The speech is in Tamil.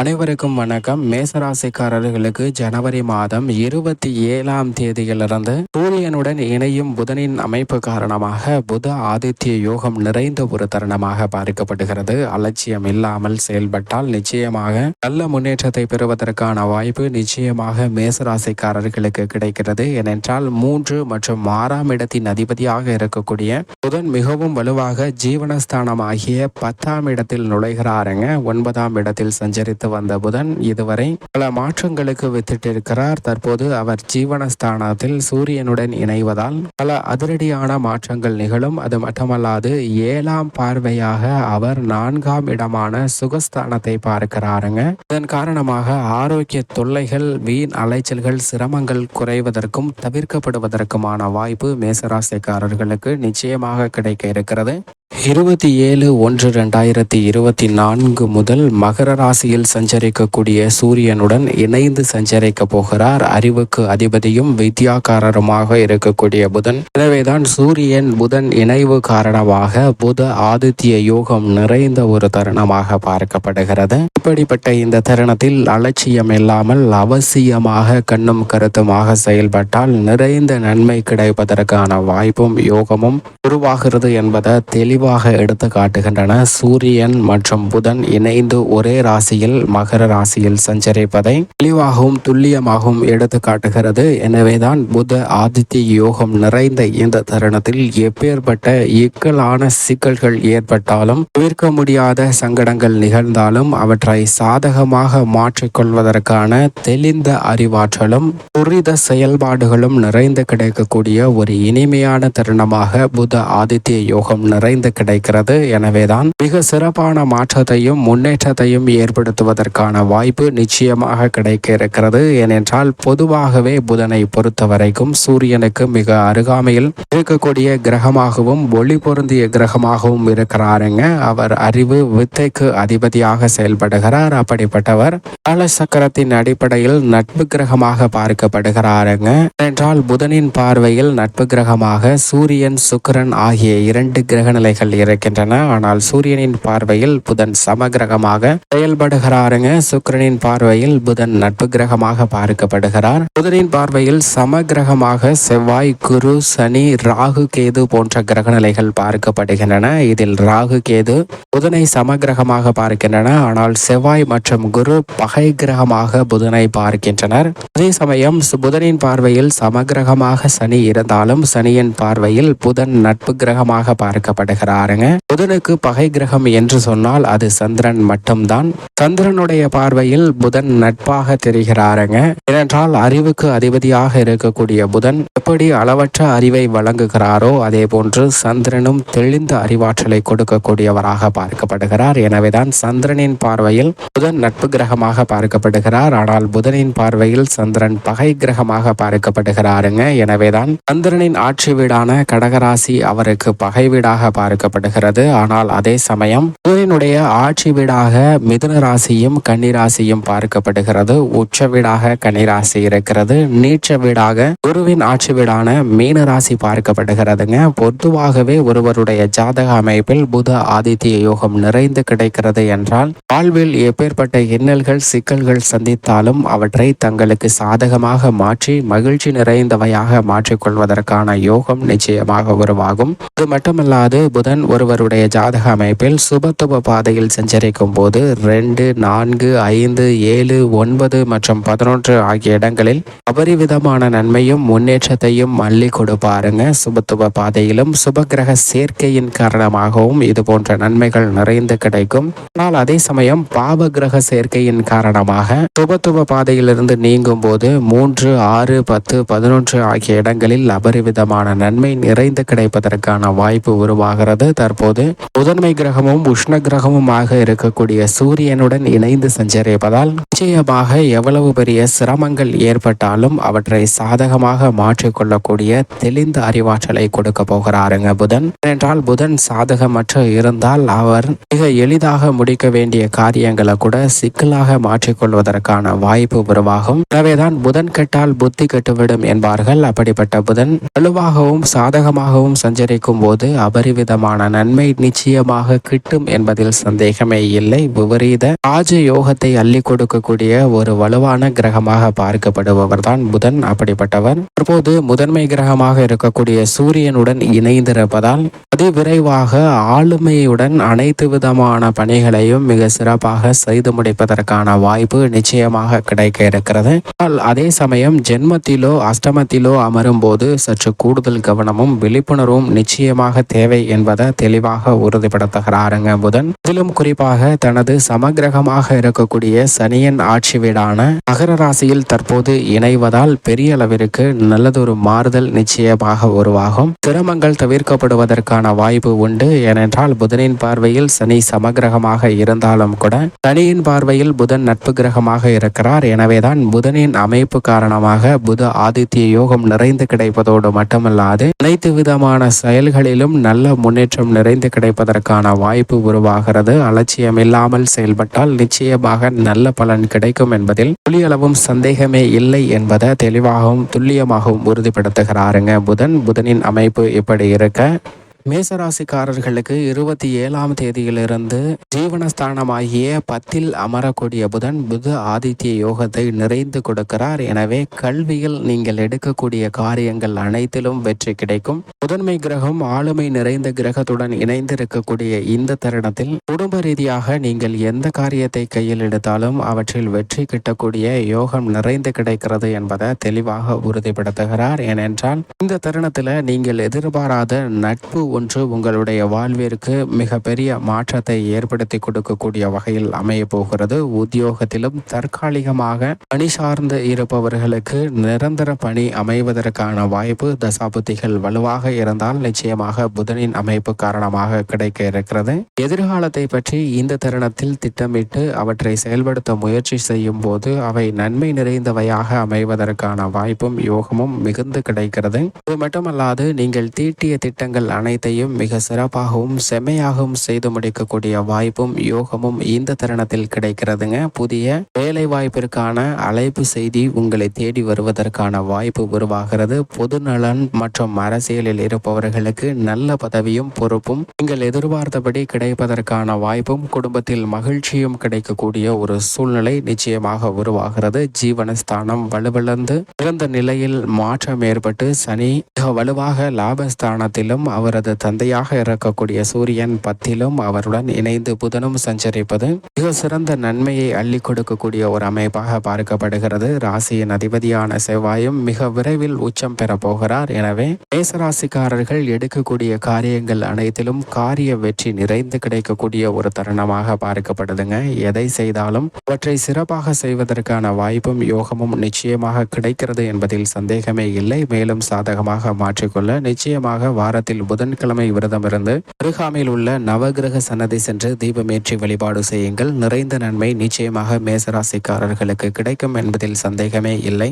அனைவருக்கும் வணக்கம். மேசராசிக்காரர்களுக்கு ஜனவரி மாதம் இருபத்தி ஏழாம் தேதியிலிருந்து சூரியனுடன் இணையும் புதனின் அமைப்பு காரணமாக புத ஆதித்ய யோகம் நிறைந்த ஒரு தருணமாக பார்க்கப்படுகிறது. அலட்சியம் இல்லாமல் செயல்பட்டால் நிச்சயமாக நல்ல முன்னேற்றத்தை பெறுவதற்கான வாய்ப்பு நிச்சயமாக மேசராசிக்காரர்களுக்கு கிடைக்கிறது. ஏனென்றால் மூன்று மற்றும் ஆறாம் இடத்தின் அதிபதியாக இருக்கக்கூடிய புதன் மிகவும் வலுவாக ஜீவனஸ்தானமாகிய பத்தாம் இடத்தில் நுழைகிறாருங்க. ஒன்பதாம் இடத்தில் சஞ்சரித்து வந்த புதன் இதுவரை பல மாற்றங்களுக்கு வித்திட்டிருக்கிறார். தற்போது அவர் ஜீவனஸ்தானத்தில் சூரியனுடன் இணைவதால் பல அதிரடியான மாற்றங்கள் நிகழும். அது மட்டுமல்லாது ஏழாம் பார்வையாக அவர் நான்காம் இடமான சுகஸ்தானத்தை பார்க்கிறாருங்க. இதன் காரணமாக ஆரோக்கிய தொல்லைகள் வீண் அலைச்சல்கள் சிரமங்கள் குறைவதற்கும் தவிர்க்கப்படுவதற்குமான வாய்ப்பு மேசராசிக்காரர்களுக்கு நிச்சயமாக கிடைக்க இருக்கிறது. இருபத்தி ஏழு ஒன்று ரெண்டாயிரத்தி இருபத்தி நான்கு முதல் மகர ராசியில் சஞ்சரிக்கக்கூடிய சூரியனுடன் இணைந்து சஞ்சரிக்க போகிறார். அறிவுக்கு அதிபதியும் வித்யாக்காரருமாக இருக்கக்கூடிய புதன். எனவேதான் சூரியன் புதன் இணைவு காரணமாக புத ஆதித்ய யோகம் நிறைந்த ஒரு தருணமாக பார்க்கப்படுகிறது. இப்படிப்பட்ட இந்த தருணத்தில் அலட்சியம் இல்லாமல் அவசியமாக கண்ணும் கருத்துமாக செயல்பட்டால் நிறைந்த நன்மை கிடைப்பதற்கான வாய்ப்பும் யோகமும் உருவாகிறது என்பதை தெளிவாக எடுத்து காட்டுகின்றன. சூரியன் மற்றும் புதன் இணைந்து ஒரே ராசியில் மகர ராசியில் சஞ்சரிப்பதை தெளிவாகவும் துல்லியமாகவும் எடுத்து காட்டுகிறது. எனவேதான் புத ஆதித்ய யோகம் நிறைந்த இந்த தருணத்தில் எப்பேற்பட்ட இக்கலான சிக்கல்கள் ஏற்பட்டாலும் தவிர்க்க முடியாத சங்கடங்கள் நிகழ்ந்தாலும் அவற்றை சாதகமாக மாற்றிக்கொள்வதற்கான தெளிந்த அறிவாற்றலும் துரித செயல்பாடுகளும் நிறைந்து கிடைக்கக்கூடிய ஒரு இனிமையான தருணமாக புத ஆதித்ய யோகம் நிறைந்து கிடைக்கிறது. எனவேதான் மிக சிறப்பான மாற்றத்தையும் முன்னேற்றத்தையும் ஏற்படுத்துவது ஏற்படுத்துவதற்கான வாய்ப்பு நிச்சயமாக கிடைக்க இருக்கிறது ஏனென்றால் பொதுவாகவே புதனை பொறுத்த வரைக்கும் சூரியனுக்கு மிக அருகாமையில் இருக்கக்கூடிய கிரகமாகவும் ஒளி பொருந்திய கிரகமாகவும் இருக்கிறாருங்க. அவர் அறிவு வித்தைக்கு அதிபதியாக செயல்படுகிறார். அப்படிப்பட்டவர் காலசக்கரத்தின் அடிப்படையில் நட்பு கிரகமாக பார்க்கப்படுகிறாருங்க. என்றால் புதனின் பார்வையில் நட்பு கிரகமாக சூரியன் சுக்கிரன் ஆகிய இரண்டு கிரக நிலைகள் இருக்கின்றன. ஆனால் சூரியனின் பார்வையில் புதன் சமகிரகமாக பாருங்க. சுக்கரனின் பார்வையில் புதன் நட்பு கிரகமாக பார்க்கப்படுகிறார். புதனின் பார்வையில் சமகிரகமாக செவ்வாய் குரு சனி ராகு கேது போன்ற கிரக நிலைகள் பார்க்கப்படுகின்றன. இதில் ராகு கேது புதனை சமகிரகமாக பார்க்கின்றன. ஆனால் செவ்வாய் மற்றும் குரு பகை கிரகமாக புதனை பார்க்கின்றனர். அதே சமயம் புதனின் பார்வையில் சமகிரகமாக சனி இருந்தாலும் சனியின் பார்வையில் புதன் நட்பு கிரகமாக பார்க்கப்படுகிறாருங்க. புதனுக்கு பகை கிரகம் என்று சொன்னால் அது சந்திரன் மட்டும்தான். சந்திரனுடைய பார்வையில் புதன் நட்பாக தெரிகிறாருங்க. ஏனென்றால் அறிவுக்கு அதிபதியாக இருக்கக்கூடிய புதன் எப்படி அளவற்ற அறிவை வழங்குகிறாரோ அதே போன்று சந்திரனும் தெளிந்த அறிவாற்றலை கொடுக்கக்கூடியவராக பார்க்கப்படுகிறார். எனவேதான் சந்திரனின் பார்வையில் புதன் நட்பு கிரகமாக பார்க்கப்படுகிறார். ஆனால் புதனின் பார்வையில் சந்திரன் பகை கிரகமாக பார்க்கப்படுகிறாருங்க. எனவேதான் சந்திரனின் ஆட்சி வீடான கடகராசி அவருக்கு பகை வீடாக பார்க்கப்படுகிறது. ஆனால் அதே சமயம் புதனினுடைய ஆட்சி வீடாக மிதுன ராசியும் கன்னிராசியும் பார்க்கப்படுகிறது. உச்ச வீடாக கன்னிராசி இருக்கிறது. நீச்ச வீடாக குருவின் ஆட்சி வீடான மீன ராசி பார்க்கப்படுகிறதுங்க. பொதுவாகவே ஒருவருடைய ஜாதக அமைப்பில் புத ஆதித்ய யோகம் நிறைந்து கிடைக்கிறது என்றால் வாழ்வில் எப்பேற்பட்ட இன்னல்கள் சிக்கல்கள் சந்தித்தாலும் அவற்றை தங்களுக்கு சாதகமாக மாற்றி மகிழ்ச்சி நிறைந்தவையாக மாற்றிக்கொள்வதற்கான யோகம் நிச்சயமாக உருவாகும். அது மட்டுமல்லாது புதன் ஒருவருடைய ஜாதக அமைப்பில் சுபத்துவ பாதையில் சஞ்சரிக்கும் போது ரெண்டு நான்கு ஐந்து ஏழு ஒன்பது மற்றும் பதினொன்று ஆகிய இடங்களில் அபரிவிதமான நன்மையும் முன்னேற்றத்தையும் மல்லி கொடுப்பாருங்க. சுபத்துவ பாதையிலும் சுபகிரக சேர்க்கையின் காரணமாகவும் இது போன்ற நன்மைகள் நிறைந்து கிடைக்கும். ஆனால் அதே சமயம் பாவ கிரக சேர்க்கையின் காரணமாக சுபத்துவ பாதையிலிருந்து நீங்கும் போது மூன்று ஆறு பத்து பதினொன்று ஆகிய இடங்களில் அபரிவிதமான நன்மை நிறைந்து கிடைப்பதற்கான வாய்ப்பு உருவாகிறது. தற்போது முதன்மை கிரகமும் உஷ்ண கிரகமுமாக இருக்கக்கூடிய சூரியனுடன் இணைந்து சஞ்சரிப்பதால் நிச்சயமாக எவ்வளவு பெரிய சிரமங்கள் ஏற்பட்டாலும் அவற்றை சாதகமாக மாற்றிக்கொள்ளக்கூடிய தெளிந்த அறிவாற்றலை கொடுக்க போகிறாருங்க புதன். ஏனென்றால் புதன் சாதகமற்ற இருந்தால் அவர் மிக எளிதாக முடிக்க வேண்டிய காரியங்களை கூட சிக்கலாக மாற்றிக்கொள்வதற்கான வாய்ப்பு உருவாகும். எனவேதான் புதன் கெட்டால் புத்தி கெட்டுவிடும் என்பார்கள். அப்படிப்பட்ட புதன் வலுவாகவும் சாதகமாகவும் சஞ்சரிக்கும் போது அபரிவிதமான நன்மை நிச்சயமாக கிட்டும் என்பதில் சந்தேகமே இல்லை. விபரீத ராஜ ராஜ யோகத்தை அள்ளி கொடுக்கக்கூடிய ஒரு வலுவான கிரகமாக பார்க்கப்படுபவர் தான் புதன். அப்படிப்பட்டவர். தற்போது முதன்மை கிரகமாக இருக்கக்கூடிய சூரியனுடன் இணைந்திருப்பதால் அதிவிரைவாக ஆளுமையுடன் அனைத்து விதமான பணிகளையும் மிக சிறப்பாக செய்து முடிப்பதற்கான வாய்ப்பு நிச்சயமாக கிடைக்க இருக்கிறது. ஆனால் அதே சமயம் ஜென்மத்திலோ அஷ்டமத்திலோ அமரும் போது சற்று கூடுதல் கவனமும் விழிப்புணர்வும் நிச்சயமாக தேவை என்பதை தெளிவாக உறுதிப்படுத்துகிறாருங்க புதன். இதிலும் குறிப்பாக தனது சமகிரகமாக இருக்கக்கூடிய சனியின் ஆட்சி வீடான மகர ராசியில் தற்போது இணைவதால் பெரிய அளவிற்கு நல்லதொரு மாறுதல் நிச்சயமாக உருவாகும். சிரமங்கள் தவிர்க்கப்படுவதற்கான வாய்ப்பு உண்டு. ஏனென்றால் புதனின் பார்வையில் சனி சமகிரகமாக இருந்தாலும் கூட சனியின் பார்வையில் புதன் நட்பு கிரகமாக இருக்கிறார். எனவேதான் புதனின் அமைப்பு காரணமாக புத ஆதித்ய யோகம் நிறைந்து கிடைப்பதோடு மட்டுமல்லாது அனைத்து விதமான செயல்களிலும் நல்ல முன்னேற்றம் நிறைந்து கிடைப்பதற்கான வாய்ப்பு உருவாகிறது. அலட்சியம் இல்லாமல் செயல்பட்டால் நிச்சயமாக நல்ல பலன் கிடைக்கும் என்பதில் துளியளவும் சந்தேகமே இல்லை என்பதை தெளிவாகவும் துல்லியமாகவும் உறுதிப்படுத்துகிறாருங்க புதன். புதனின் அமைப்பு இப்படி இருக்க மேசராசிக்காரர்களுக்கு இருபத்தி ஏழாம் தேதியிலிருந்து ஜீவனஸ்தானமாகிய பத்தில் அமரக்கூடிய புதன் புது ஆதித்ய யோகத்தை நிறைந்து கொடுக்கிறார். எனவே கல்வியில் நீங்கள் எடுக்கக்கூடிய காரியங்கள் அனைத்திலும் வெற்றி கிடைக்கும். முதன்மை கிரகம் ஆளுமை நிறைந்த கிரகத்துடன் இணைந்திருக்கக்கூடிய இந்த தருணத்தில் குடும்ப ரீதியாக நீங்கள் எந்த காரியத்தை கையில் எடுத்தாலும் அவற்றில் வெற்றி கிட்டக்கூடிய யோகம் நிறைந்து கிடைக்கிறது என்பதை தெளிவாக உறுதிப்படுத்துகிறார். ஏனென்றால் இந்த தருணத்தில் நீங்கள் எதிர்பாராத நட்பு ஒன்று உங்களுடைய வாழ்விற்கு மிகப்பெரிய மாற்றத்தை ஏற்படுத்தி கொடுக்கக்கூடிய வகையில் அமைய போகிறது. உத்தியோகத்திலும் தற்காலிகமாக பணி சார்ந்து இருப்பவர்களுக்கு நிரந்தர பணி அமைவதற்கான வாய்ப்பு தசாபுத்திகள் வலுவாக இருந்தால் நிச்சயமாக புதனின் அமைப்பு காரணமாக கிடைக்க இருக்கிறது. எதிர்காலத்தை பற்றி இந்த தருணத்தில் திட்டமிட்டு அவற்றை செயல்படுத்த முயற்சி செய்யும் போது அவை நன்மை நிறைந்தவையாக அமைவதற்கான வாய்ப்பும் யோகமும் மிகுந்து கிடைக்கிறது. இது மட்டுமல்லாது நீங்கள் தீட்டிய திட்டங்கள் அனைத்து அனைத்தையும் மிக சிறப்பாகவும் செம்மையாகவும் செய்து முடிக்கக்கூடிய வாய்ப்பும் யோகமும் இந்த தருணத்தில் கிடைக்கிறதுங்க. புதிய வேலை வாய்ப்பிற்கான அழைப்பு செய்தி உங்களை தேடி வருவதற்கான வாய்ப்பு உருவாகிறது. பொது நலன் மற்றும் அரசியலில் இருப்பவர்களுக்கு நல்ல பதவியும் பொறுப்பும் நீங்கள் எதிர்பார்த்தபடி கிடைப்பதற்கான வாய்ப்பும் குடும்பத்தில் மகிழ்ச்சியும் கிடைக்கக்கூடிய ஒரு சூழ்நிலை நிச்சயமாக உருவாகிறது. ஜீவனஸ்தானம் வலுவிழந்து இறந்த நிலையில் மாற்றம் ஏற்பட்டு சனி மிக வலுவாக லாபஸ்தானத்திலும் அவரது தந்தையாக இருக்கக்கூடிய சூரியன் பத்திலும் அவருடன் இணைந்து புதனும் சஞ்சரிப்பது மிக சிறந்த நன்மையை அள்ளி கொடுக்கக்கூடிய ஒரு அமைப்பாக பார்க்கப்படுகிறது. ராசியின் அதிபதியான செவ்வாயும் மிக விரைவில் உச்சம் பெற போகிறார். எனவே மேசராசிக்காரர்கள் எடுக்கக்கூடிய காரியங்கள் அனைத்திலும் காரிய வெற்றி நிறைந்து கிடைக்கக்கூடிய ஒரு தருணமாக பார்க்கப்படுதுங்க. எதை செய்தாலும் அவற்றை சிறப்பாக செய்வதற்கான வாய்ப்பும் யோகமும் நிச்சயமாக கிடைக்கிறது என்பதில் சந்தேகமே இல்லை. மேலும் சாதகமாக மாற்றிக்கொள்ள நிச்சயமாக வாரத்தில் புதன் புதன்கிழமை விரதமிருந்து அருகாமையில் உள்ள நவகிரக சன்னதி சென்று தீபமேற்றி வழிபாடு செய்யுங்கள். நிறைந்த நன்மை நிச்சயமாக மேசராசிக்காரர்களுக்கு கிடைக்கும் என்பதில் சந்தேகமே இல்லை.